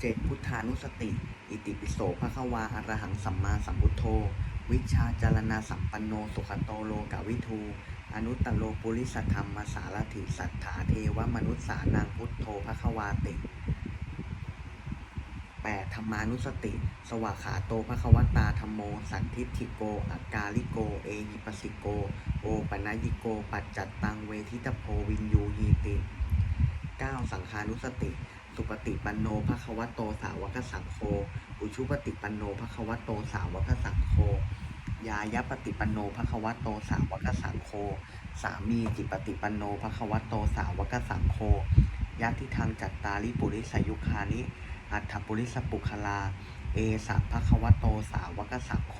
เจ็ดพุทธานุสติ อิติปิโสภควาอรหังสัมมาสัมพุทโธ วิชาจารณาสัมปันโนสุขโตโลกวิทูอนุตตโลปุริสธรรมาสารถิสัทธาเทวมนุษสานังพุทโธภควาติ 8. ธรรมานุสติ สวากขาโตภควตาธรรมโม สันทิฏฐิโกอากาลิโก เอหิปสิโก โอปนัญิโก ปัจจัตตังเวทิตโพวินยูยีติ 9. สังฆานุสติ สุปฏิปันโนภควโตสาวกสังโฆอุชุปฏิปันโนภควโตสาวกสังโฆยายปฏิปันโนภควโตสาวกสังโฆสามีจิปฏิปันโนภควโตสาวกสังโฆยะทิทางจัตตาริปุริสยุคานิอัฏฐปุริสปุคลา เอสัพพะควโตสาวกสังโฆ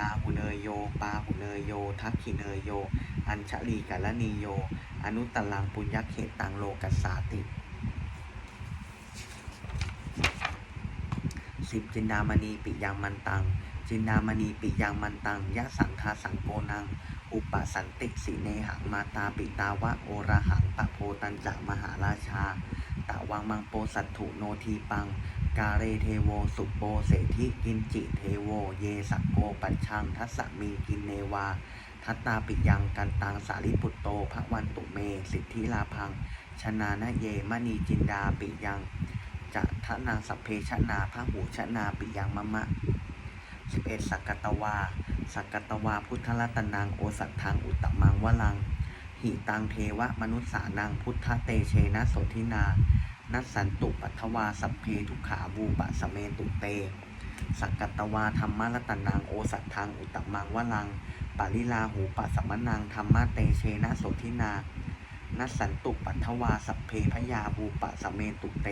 อาหุเนยโย ปาหุเนยโย ทักขิเนยโย อัญชลีกัลนีโย อนุตตลังปุญญเขตังโลกัสสาติ สิบจินดามณีปิยังมันตัง จินดามณีปิยังมันตังยะสังคาสังโกนัง อุปสันติสีเนหังมาตาปิตาวะโอระหังปะโพตันจะมหาราชาตะวังมังโปสัตถุโนทีปัง กาเรเทโวสุโปเศรษฐิกินจิเทโว เยสักโกปัญชังทัสสมีกินเนวา ทัตตาปิยังกันตังสาริปุตโตภวันตุเม สิทธิลาพัง ชนานะเยมณีจินดาปิยัง จะทะนางสัพเพชนาพระหูชนาปิยังมะมะ 11. สักกตวา สักกตวาพุทธรัตนังโอสัตทังอุตตมังวลัง หิตังเทวะมนุษสานังพุทธเตเชนะโสทินา นัสสันตุปัทวาสัพเพทุขาบูปะสเมตุเต สักกตวาธรรมรัตนังโอสัตทังอุตตมังวลัง ปาริลาหูปัสมนังธรรมะเตเชนะโสทินา นัสสันตุปัทวาสัพเพพยาบูปะสเมตุเต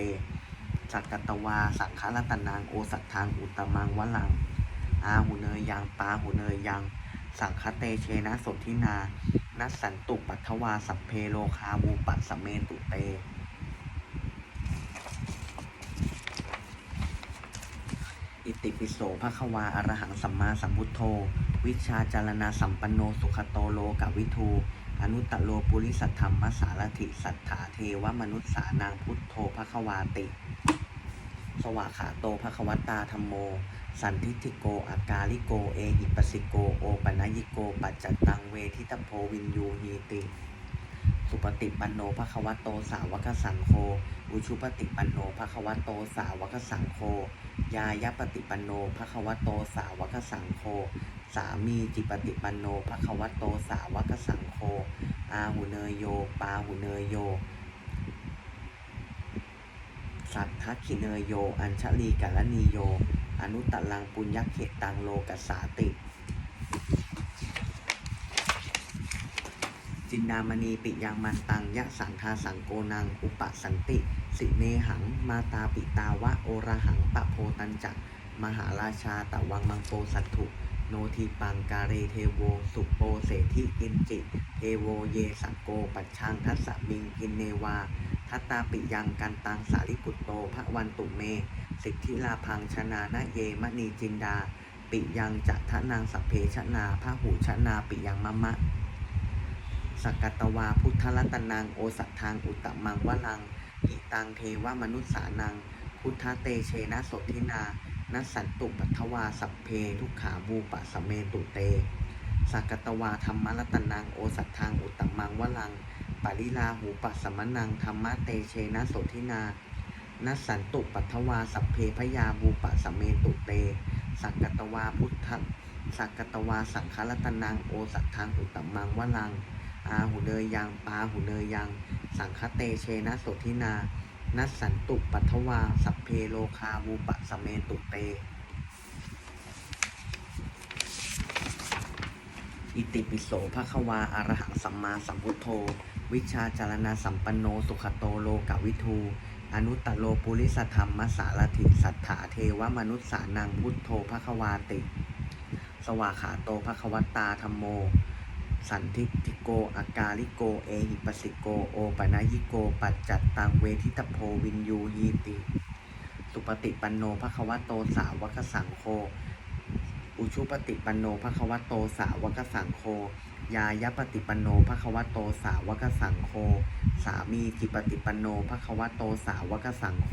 สักกตวา สังฆรัตนังโอสัตทังอุตมังวลัง อาหูเนยยังปาหูเนยยัง สังคเตเชนะสนทินา นัสสันตุปัทวาสัพเพโลคาวูปัสเมตุเตอิติปิโสภควาอรหังสัมมาสัมพุทโธ วิชาจารณาสัมปันโนสุขโตโลกวิทูอนุตตโลปุริสัทธรรมสารถิสัทธาเทวมนุษสานังพุทโธภควาติ สวาขาโตภควตาธรรมโม สันทิฏฐิโกอากาลิโก เอหิปัสสิโก โอปนัญิโก ปัจจตตังเวทิตโพวินยูหีติ สุปฏิปันโนภควโตสาวกสังโฆ อุชุปฏิปันโนภควโตสาวกสังโฆ ยายปฏิปันโนภควโตสาวกสังโฆ สามีจิปฏิปันโนภควโตสาวกสังโฆ อาหุเนยโย ปาหุเนยโย สัทธคิเนยโย อัญชลีกัลนีโย อนุตตลังปุญญเขตังโลกัสสาติจินดามณีปิยังมันตังยะสังคาสังโกนัง อุปสันติ สิเนหัง มาตาปิตาวะโอระหังปะโพตันจักมหาราชาตะวังมังโปสัตถุ โนทีปังกาเรเทโว สุโปเศรษฐิกินจิ เทโวเยสังโก ปัจชังทัสสะมิงกินเนวา ทัตตาปิยังกันตังสาริปุตโตพระวันตุเม สิทธิลาพังชนานะเยมณีจินดา ปิยังจัทนางสัพเพชนาพระหูชนาปิยังมะมะสกกตวาพุทธรัตนังโอสัทธังอุตตมังวลังหิตังเทวมนุษสานัง พุทธเตเชนะโสทินานัสสันตุปัทวาสัพเพทุกขาบูปะสเมตุเตสักกตวาธรรมรัตนังโอสัทธังอุตตมังวลัง ปาริลาหูปัสสมนังธรรมะเตเชนะโสทินานัสสันตุปัทวาสัพเพพยาบูปะสเมตุเต สักกตวาพุทธสักกตวาสังฆรัตนังโอสัทธังอุตตมังวลัง อาหูเนยยังปาหูเนยยัง สังคเตเชนะโสทินา นัสสันตุปัทวาสัพเพโลคาวูปะสเมตุเต อิติปิโสภควาอรหังสัมมาสัมพุทโธ วิชาจารณาสัมปันโนสุขโตโลกวิทู อนุตตโลปุริสธรรมสารถิสัทธาเทวมนุษสานังพุทโธภควาติ สวาขาโตภควตาธรรมโม สันทิฏฐิโกอากาลิโก เอหิปสิโก โอปนัญิโก ปัจจัตตังเวทิตโพวินยูยีติ สุปฏิปันโนภควโตสาวกสังโฆ อุชุปฏิปันโนภควโตสาวกสังโฆ ยายปฏิปันโนภควโตสาวกสังโฆสามีจิปฏิปันโนภควโตสาวกสังโฆ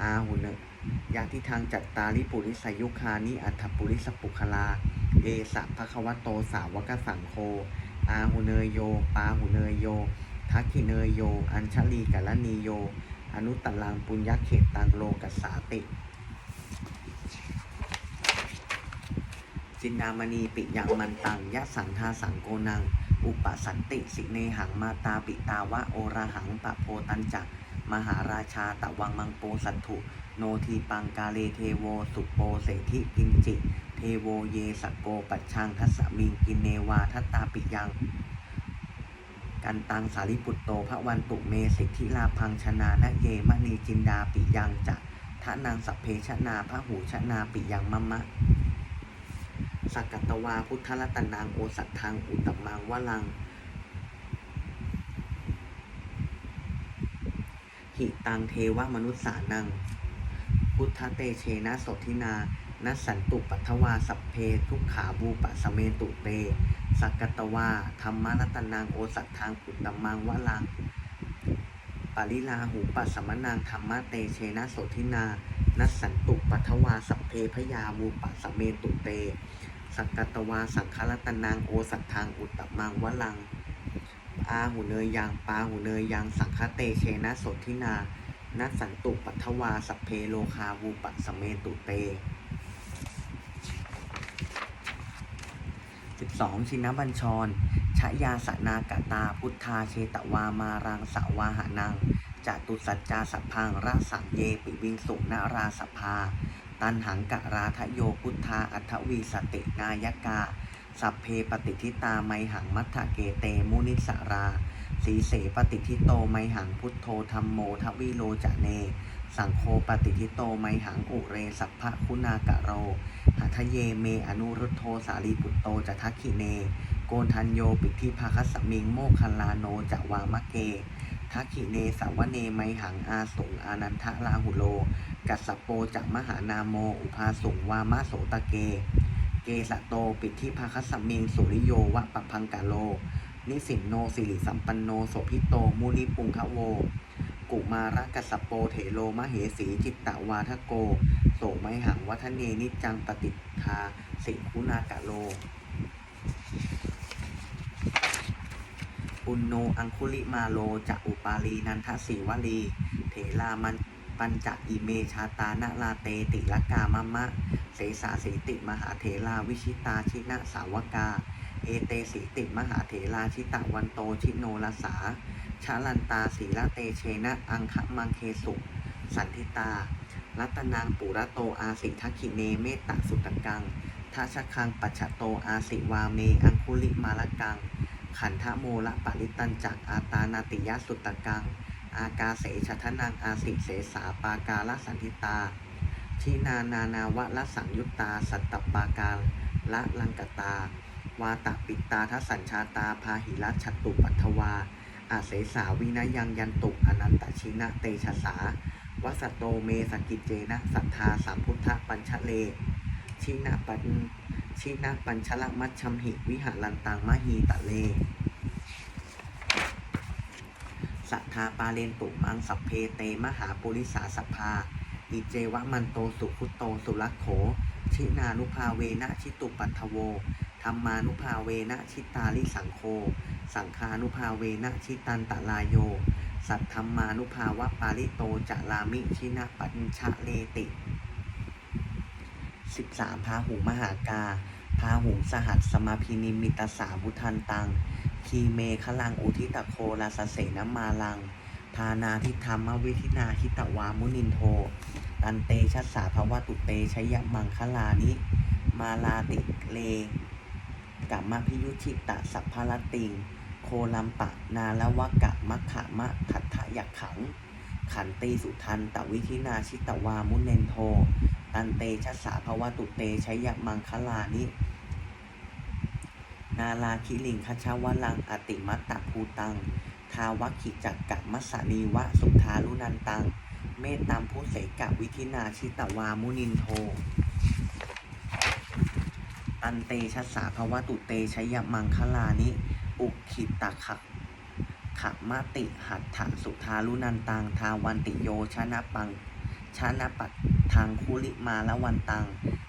อาหุเนยะทิทางจัตตาริปุริสยุคานิอัฐปุริสปุคลา เอสะภะควะโตสาวกสังโฆอาหุเนยโย ปาหุเนยโย ทักขิเนยโย อัญชลีกัลนีโย อนุตตลังปุญญเขตตังโลกัสสาติ จินดามณีปิยังมันตังยะสังทาสังโกนัง อุปสันติสิเนหังมาตาปิตาวะโอระหังปะโพตันจักมหาราชาตะวังมังโปสันถุ โนทีปังกาเลเทโว สุโปเสธิกินจิ เทโวเยสโกปัชชังทัสสมิงกินเนวาทัตตาปิยัง กันตังสาริปุตโตพระวันตุเมสิทธิลาพังชนานะเยมณีจินดาปิยังจะทะนางสัพเพชนาพระหูชนาปิยังมะมะ สักกัตวาพุทธรัตนางโอสัตทังอุตตมังวลัง หิตังเทวมนุษสานัง พุทธเตเชนะโสทินานัสันตุปัทวาสัพเพทุกขาบูปะสเมตุเต สักกัตวาธรรมรัตนางโอสัตทังอุตตมังวลัง ปาริลาหูปัสมนังธรรมะเตเชนะโสทินานัสันตุปัทวาสัพเพพยาวูปะสเมตุเต สักกัตวาสังครัตนางโอสัตทังอุตตมังวลัง อาหูเนยยังปาหูเนยยังสังคเตเชนะโสทินานัสันตุปัทวาสัพเพโลคาวูปัสเมตุเต12ชินบัญชร ชยาสนากตาพุทธาเชตวามารังสวาหานังจตุสัจจาสัพพังราสังเยปิวิงสุนาราสภา ตันหังกะราทะโยพุทธาอัทวีสตินายกาสัพเพปฏิทิตาไมหังมัทธเกเตมุนิสราสีเสปฏิทิโตไมหังพุทโธธรรมโมทวิโลจะเน สังโฆปฏิทิโตไมหังอุเรสัพพะคุณากะโรหัทเยเมอนุรุทโธสารีปุตโตจะทักขิเน โกนทันโยปิทิภาคสมิงโมคคัลลาโนจะวามะเก ทักขิเนสาวเนไมหังอาสงอานันทะลาหุโล กัสสโปจะมหานาโม อุภาสุงวามะโสตะเก เกสะโตปิทิภาคสมิงสุริโยวะปะพังกาโล นิสินโนสิริสัมปันโนโสภิโตมุนิปุงคะโว กุมารกัสโปเถโลมเหสีจิตตวาทโก โสไมหังวัฒเนนิจจังปฏิทาสิคุณากะโล ปุณโนอังคุลิมาโลจะอุปาลีนันทสีวลี เถลามันปัญจอิเมชาตานาลาเตติลกามะมะ เสสาสีติมหาเถลาวิชิตาชินะสาวกา เอเตสีติมหาเถลาชิตะวันโตชิโนลสาชาลันตาศีละเตเชนะอังคมังเคสุสันทิตา รัตนางปุระโตอาสิทักขิเนเมตตาสุตกังทัชคังปัจฉโตอาสิวาเมอังคุลิมาลกัง ขันธโมละปริตันจักอาตานาติยสุตกัง อากาเสชทนังอาสิเสสาปากาลสันทิตาทินานานาวะละสังยุตตา สัตตปาการละลังกตา วาตปิตาทสัญชาตาพาหิรัชตุปัทวา อาเสสาวินะยังยันตุอนันตชินะเตชะสาวัสโตเมสกิจเจนะสัทธาสัมพุทธปัญชเล ชินะปัญ ชินะปัญชลมัชชัมหิวิหารันตังมหีตะเล สัทธาปาเลนตุมังสัพเพเตมหาปุริสาสภา อิเจวะมันโตสุขุโตสุลักโข ชินานุภาเวนะชิตุปัทโวธรรมานุภาเวนะชิตาลิสังโฆสังคานุภาเวนะชิตันตะลายโย สัทธรรมานุภาวะปาริโตจะลามิชินะปัญชะเลติ 13พาหุมหากา พาหุสหัสสมาพินิมิตสาวุทันตัง คีเมฆลังอุทิตโคลาสเสนมาลัง ทานาทิธรรมวิธินาทิตวามุนินโท ตันเตชัสสาภวตุเตชยมังคลานิ มาลาติเลกัมมพิยุชิตะสัพพลติง โคลัมปะนาละวะกะมัคขะมะทัทธะยักขัง ขันตีสุทันตวิธินาชิตวามุนเนนโท ตันเตชัสสาภวตุเตชัยมังคลานิ นาลาคิลิงคชาวลังอติมัตตภูตัง ทาวัคขิจักกะมัสสนีวะสุทารุนันตัง เมตตามผู้เสกะวิธินาชิตวามุนินโท ตันเตชัสสาภวตุเตชัยมังคลานิ อุคิตตะขะ ขะมติหัตถสุทารุนันตังทาวันติโยชนะปังชานะปัตทางคุลิมาละวันตัง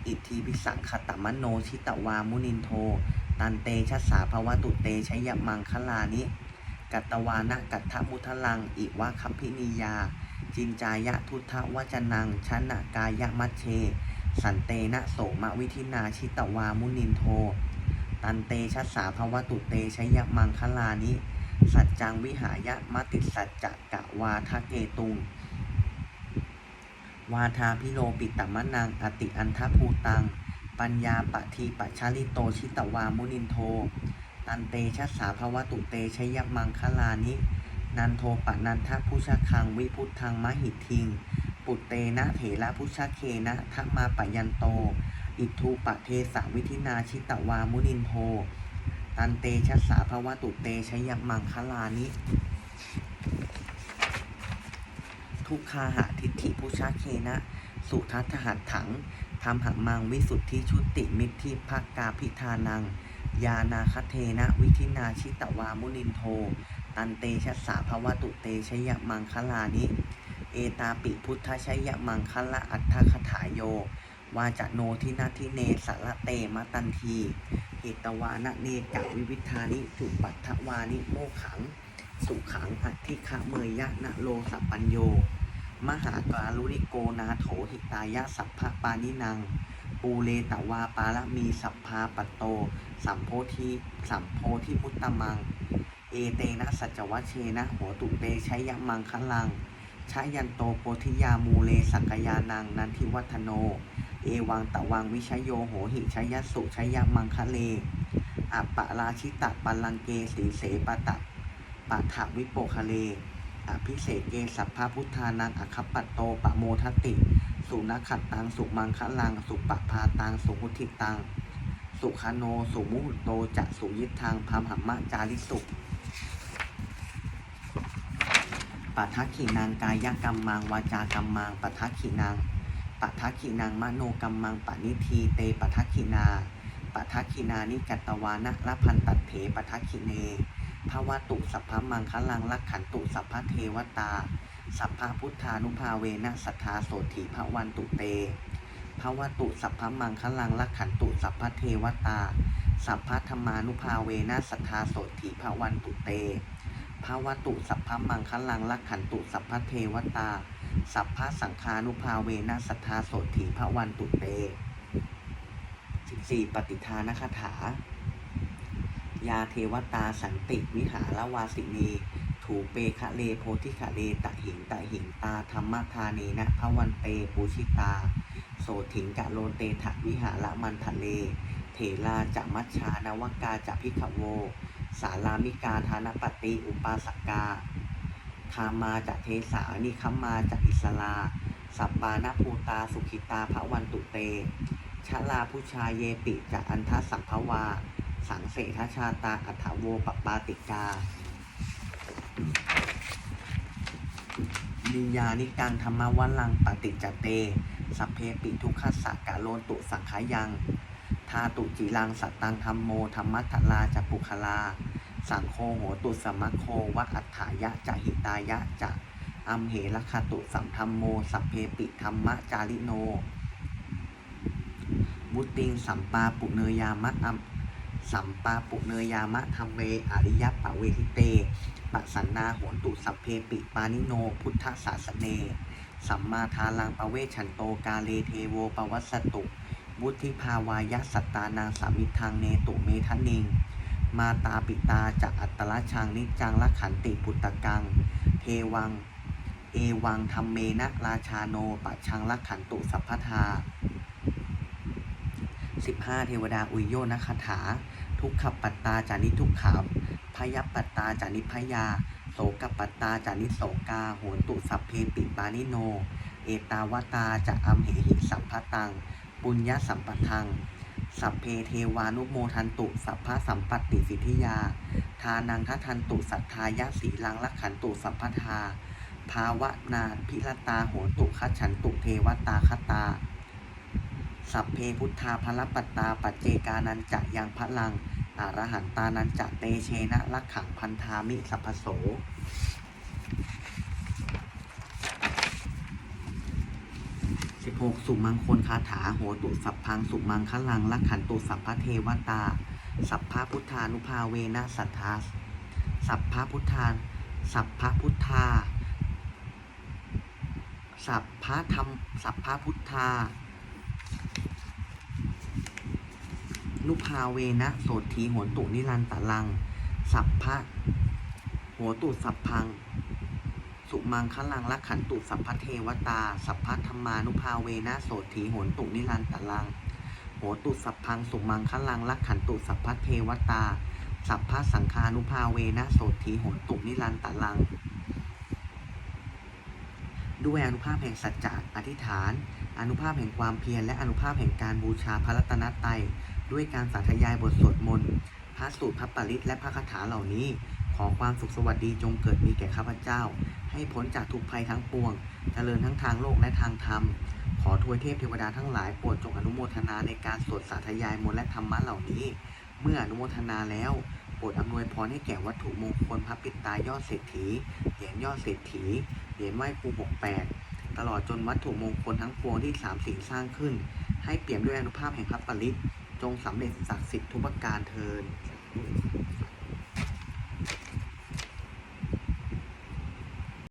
อิทธิพิสังคตมโนชิตวามุนินโท ตันเตชะสาภวตุเตชยมังคลานิ กัตตวานะกัตถมุทลัง อิวะคัมพินิยา จินจายะทุทธวจนังชนะกายะมัชเช สันเตนะโสมวิธินาชิตวามุนินโท ตันเตชะสาภวตุเตชยมังคลานิ สัจจังวิหายะมติสัจจะกะวาทะเกตุง วาทาพิโลปิตมะนัง อติอันทภูตัง ปัญญาปะทีปะชาลิโตชิตวามุนินโท ตันเตชะสาภวตุเตชยมังคลานิ นันโทปะนันทพุชคังวิพุทธังมหิทิง ปุตเตนะเถระพุชเคนะทัมมาปะยันโต อิทูปะเทสาวิธินาชิตวามุนินโท ตันเตชะสาภวตุเตชยมังคลานิ ทุกขาหะทิฏฐิพุชาเคนะ สุทัตถหัตถังธรรมหังมังวิสุทธิชุติมิตรที่ภาคกาพิธานัง ยานาคเทนะ วิธินาชิตวามุนินโท ตันเตชะสาภวตุเตชยมังคลานิ เอตาปิพุทธชยมังคละอัตถคถาโย วาจะโนทินาทิเนสารเตมตันทีเหตวานะเนกะวิวิธานิสุปัตถวานิโมขัง สุขังอัติคะเมยยะนะโลสัปัญโย มหาการุริโกนาโถหิตายะสัพพะปานินัง ปูเลตวาปาละมีสัพพาปโต สัมโพธิสัมโพธิมุตตมัง เอเตนะสัจวัชเชนะโหตุเตชัยยมังคลัง ชยันโตโพธิยามูเลสักยานังนันทิวัฒโน เอวังตะวังวิชยโยโหหิชยสุชยมังคะเลอัปปะราชิตะปัลลังเกสีเสปะตะปะถะวิโปคะเล อภิเศษเกสัพพะพุทธานังอคัปปัตโตปะโมทติ สุนัขัตตังสุมังคะลัง สุปะพาตังสุมุทิตัง สุขโนสุมุหโตจะสุยิทธังพามหัมมะจาริสุ ปัทขินางกายกรรมมังวาจากรรมมังปัทขินางปัทขินางมโนกรรมมังปณิทีเตปัทขินาปัทขินานิกัตตวานะละพันตัดเถปัทขิเนภาวะตุสัพพมังคลังลักขันตุสัพพเทวตา สัพพพุทธานุภาเวนะสัทธาโสถีภวันตุเตภาวะตุสัพพมังคลังลักขันตุสัพพเทวตา สัพพธรรมานุภาเวนะสัทธาโสถีภวันตุเต ภาวะตุสัพพมังคลังลักขันตุสัพพเทวตา สัพพสังฆานุภาเวนะสัทธาโสถีภวันตุเต14ปฏิทานคถา ยาเทวตาสันติวิหารวาสินีถูเปคะเลโพธิคะเลตะหิงตะหิงตาธรรมทาเนนะพระวันเตปูชิตา โสถิงกะโลเตถวิหารมันทะเล เถลาจะมัชชานวกาจะพิขโว สารามิกาธานปฏิอุปาสกาคามาจะเทสานิคัมมาจะอิสลา สัปปานาภูตาสุขิตาพระวันตุเต ชะลาผู้ชายเยปิจะอันทสัพพวา สังเสทชาตาอัฏฐโวปปาติกานิยานิกังธรรมวัลังปฏิจเต สัพเพปิทุกขสักกะโลนตุสังขายังาตุจิลังสัตตังธรรมโมธรรมัตถลาจปุคลา สังโฆโหตุสมัคโควะอัฏฐายะจะหิตายะจะอัมเหรคาตุสัมธรรมโม สัพเพปิธรรมะจาริโนมุติงสัมปาปุเนยามะอัมสัมปาปุเนยามะธรรมเวอริยปะเวทิเตปัสสันนาโหตุสัพเพปิปานิโน พุทธศาสเน สัมมาทาลังปะเวชันโตกาเลเทโวปวัสสตุ บุธิภาวายสัตตานังสามิทังเนตุเมทนิง มาตาปิตาจะอัตละชังนิจังละขันติปุตตะกัง เทวัง เอวังธรรมเมนะราชาโนปะชังละขันตุสัพพทา15เทวดาอุยโยนคาถา ทุกขปัตตาจานิทุกขาพยปัตตาจานิพยา โสกปัตตาจานิโสกาโหตุสัพเพปิปานิโน เอตาวตาจะอัมเหหิสัพพตัง ปุญญสัมปทัง สัพเพเทวานุโมทันตุ สัพพะสัมปติสิทธิยา ทานังทัทันตุสัทธายะสีลังลักขันตุสัพพทา ภาวนาพิรตาโหตุคัฉันตุเทวตาคตา สัพเพพุทธาพลปัตตาปัจเจกานันจะยังพลังอรหันตานันจะเตเชนะลักขังพันธามิสัพพโส 16 สุมังคลคาถาโหตุสัพพังสุมังคลังลักขันตุสัพพะเทวตา สัพพะพุทธานุภาเวนะสัทธาสัพพะพุทธานสัพพะพุทธา สัพพะธรรม สัพพะพุทธา นุภาเวนะโสธีโหตุนิรันตะลัง สัพพะโหตุสัพพัง สุมังคลังลักขันตุสัพพะเทวตา สัพพะธรรมานุภาเวนะโสธีโหนตุนิรันตลัง โหตุสัพพังสุมังคลังลักขันตุสัพพะเทวตา สัพพะสังฆานุภาเวนะโสธีโหนตุนิรันตลัง ด้วยอนุภาพแห่งสัจจะอธิษฐาน อนุภาพแห่งความเพียรและอนุภาพแห่งการบูชาพระรัตนตรัยด้วยการสาธยายบทสวดมนต์พระสูตรพระปริตและพระคาถาเหล่านี้ ขอความสุขสวัสดีจงเกิดมีแก่ข้าพเจ้า ให้พ้นจากทุกภัยทั้งปวง เจริญทั้งทางโลกและทางธรรม ขอทวยเทพเทวดาทั้งหลายโปรดจงอนุโมทนาในการสวดสาธยายมนต์และธรรมะเหล่านี้ เมื่ออนุโมทนาแล้วโปรดอำนวยพรให้แก่วัตถุมงคลพระปิดตายอดเศรษฐี เหรียญยอดเศรษฐี เหรียญไหว้ครูหกแปดตลอดจนวัตถุมงคลทั้งปวงที่สามสิ่งสร้างขึ้น ให้เปี่ยมด้วยอนุภาพแห่งพระปริตจงสำเร็จศักดิ์สิทธิ์ทุกประการเทิน